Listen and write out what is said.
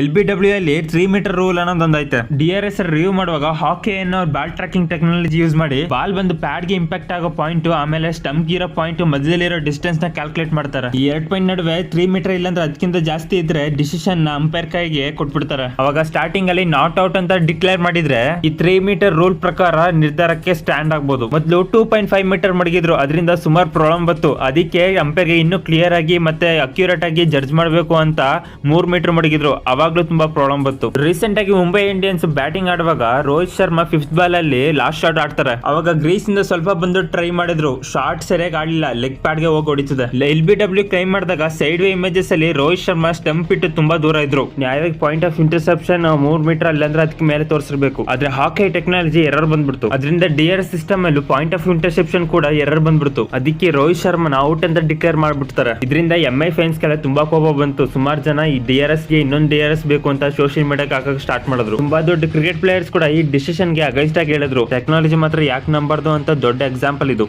L B W ಅಲ್ಲಿ three metre rule ಅನ್ನೋದೊಂದು ಐತೆ ಡಿ ಆರ್ ಎಸ್ ರಿವ್ಯೂ ಮಾಡುವಾಗ ಹಾಕಿ ಅನ್ನೋ ಬಾಲ್ ಟ್ರ್ಯಾಕಿಂಗ್ ಟೆಕ್ನಾಲಜಿ ಯೂಸ್ ಮಾಡಿ, ಬಾಲ್ ಬಂದು ಪ್ಯಾಡ್ಗೆ ಇಂಪ್ಯಾಕ್ಟ್ ಆಗೋ ಪಾಯಿಂಟ್ ಆಮೇಲೆ ಸ್ಟಂಪ್ ಇರೋ ಪಾಯಿಂಟ್ ಮಧ್ಯದಲ್ಲಿರೋ ಡಿಸ್ಟೆನ್ಸ್ನ ಕ್ಯಾಲ್ಕುಲೇಟ್ ಮಾಡ್ತಾರೆ. ಈ ಎರಡ್ ಪಾಯಿಂಟ್ ನಡುವೆ ತ್ರೀ ಮೀಟರ್ ಇಲ್ಲಾಂದ್ರೆ ಅದಕ್ಕಿಂತ ಜಾಸ್ತಿ ಇದ್ರೆ ಡಿಸಿಷನ್ನ ಅಂಪೈರ್ ಕೈಗೆ ಕೊಟ್ಬಿಡ್ತಾರೆ. ಅವಾಗ ಸ್ಟಾರ್ಟಿಂಗ್ ಅಲ್ಲಿ ನಾಟ್ ಔಟ್ ಅಂತ ಡಿಕ್ಲೇರ್ ಮಾಡಿದ್ರೆ ಈ ತ್ರೀ ಮೀಟರ್ ರೂಲ್ ಪ್ರಕಾರ ನಿರ್ಧಾರಕ್ಕೆ ಸ್ಟ್ಯಾಂಡ್ ಆಗ್ಬೋದು. ಮೊದಲು ಟೂ ಪಾಯಿಂಟ್ ಫೈವ್ ಮೀಟರ್ ಮಡಗಿದ್ರು, ಅದರಿಂದ ಸುಮಾರು ಪ್ರಾಬ್ಲಮ್ ಬಂತು. ಅದಕ್ಕೆ ಅಂಪೈರ್ಗೆ ಇನ್ನೂ ಕ್ಲಿಯರ್ ಆಗಿ ಮತ್ತೆ ಅಕ್ಯುರೇಟ್ ಆಗಿ ಜಡ್ಜ್ ಮಾಡಬೇಕು ಅಂತ ಮೂರ್ ಮೀಟರ್ ಮಡಗಿದ್ರು. ಅವಾಗ್ಲೂ ತುಂಬಾ ಪ್ರಾಬ್ಲಮ್ ಬಂತು. ರೀಸೆಂಟ್ ಆಗಿ ಮುಂಬೈ ಇಂಡಿಯನ್ಸ್ ಬ್ಯಾಟಿಂಗ್ ಆಡುವಾಗ ರೋಹಿತ್ ಶರ್ಮಾ ಫಿಫ್ತ್ ಬಾಲ್ ಅಲ್ಲಿ ಲಾಸ್ಟ್ ಶಾಟ್ ಆಡ್ತಾರೆ. ಅವಾಗ ಗ್ರೀಸ್ ಇಂದ ಸ್ವಲ್ಪ ಬಂದು ಟ್ರೈ ಮಾಡಿದ್ರು. ಶಾಟ್ ಸರಿಯಾಗಿ ಆಡಿಲ್ಲ ಲೆಗ್ ಪ್ಯಾಡ್ಗೆ ಹೋಗಿ ಹೊಡಿತದೆ. ಎಲ್ ಬಿ ಡಬ್ಲ್ಯೂ ಕ್ಲೈಮ್ ಮಾಡಿದಾಗ ಸೈಡ್ ವೇ ಇಮೇಜಸ್ ಅಲ್ಲಿ ರೋಹಿತ್ ಶರ್ಮಾ ಸ್ಟಂಪ್ ಇಟ್ಟು ತುಂಬಾ ದೂರ ಇದ್ರು. ನ್ಯಾಯವಾಗಿ ಪಾಯಿಂಟ್ ಆಫ್ ಇಂಟರ್ಸೆಪ್ಷನ್ ಮೂರ್ ಮೀಟರ್ ಅಲ್ಲಂದ್ರೆ ಅದಕ್ಕೆ ಮೇಲೆ ತೋರಿಸಬೇಕು ಆದ್ರೆ ಹಾಕಿ ಟೆಕ್ನಾಲಜಿ ಎರರ್ ಬಂದ್ಬಿಡ್ತು. ಅದರಿಂದ ಡಿಆರ್ ಸಿಸ್ಟಮ್ ಅಲ್ಲಿ ಪಾಯಿಂಟ್ ಆಫ್ ಇಂಟರ್ಸೆಪ್ಷನ್ ಕೂಡ ಎರರ್ ಬಂದ್ಬಿಡ್ತು. ಅದಕ್ಕೆ ರೋಹಿತ್ ಶರ್ಮನ ಔಟ್ ಅಂತ ಡಿಕ್ಲೇರ್ ಮಾಡ್ಬಿಡ್ತಾರೆ. ಇದರಿಂದ ಎಂಐ ಐ ಫ್ಯಾನ್ಸ್ ಕೆಲ ತುಂಬಾ ಕೋಪ ಬಂತು. ಸುಮಾರು ಜನ ಈ ಡಿ ಆರ್ ಎಸ್ಗೆ ಇನ್ನೊಂದು ಡಿ ಬೇಕು ಅಂತ ಸೋಷಿಯಲ್ ಮೀಡಿಯಾಕ್ಕೆ ಹಾಕಕ್ ಸ್ಟಾರ್ಟ್ ಮಾಡಿದ್ರು. ತುಂಬಾ ದೊಡ್ಡ ಕ್ರಿಕೆಟ್ ಪ್ಲೇಯರ್ಸ್ ಕೂಡ ಈ ಡಿಸಿಷನ್ಗೆ ಅಗೈನ್ಸ್ಟ್ ಆಗಿ ಹೇಳಿದ್ರು. ಟೆಕ್ನಾಲಜಿ ಮಾತ್ರ ಯಾಕೆ ನಂಬಾರ್ದು ಅಂತ ದೊಡ್ಡ ಎಕ್ಸಾಂಪಲ್ ಇದು.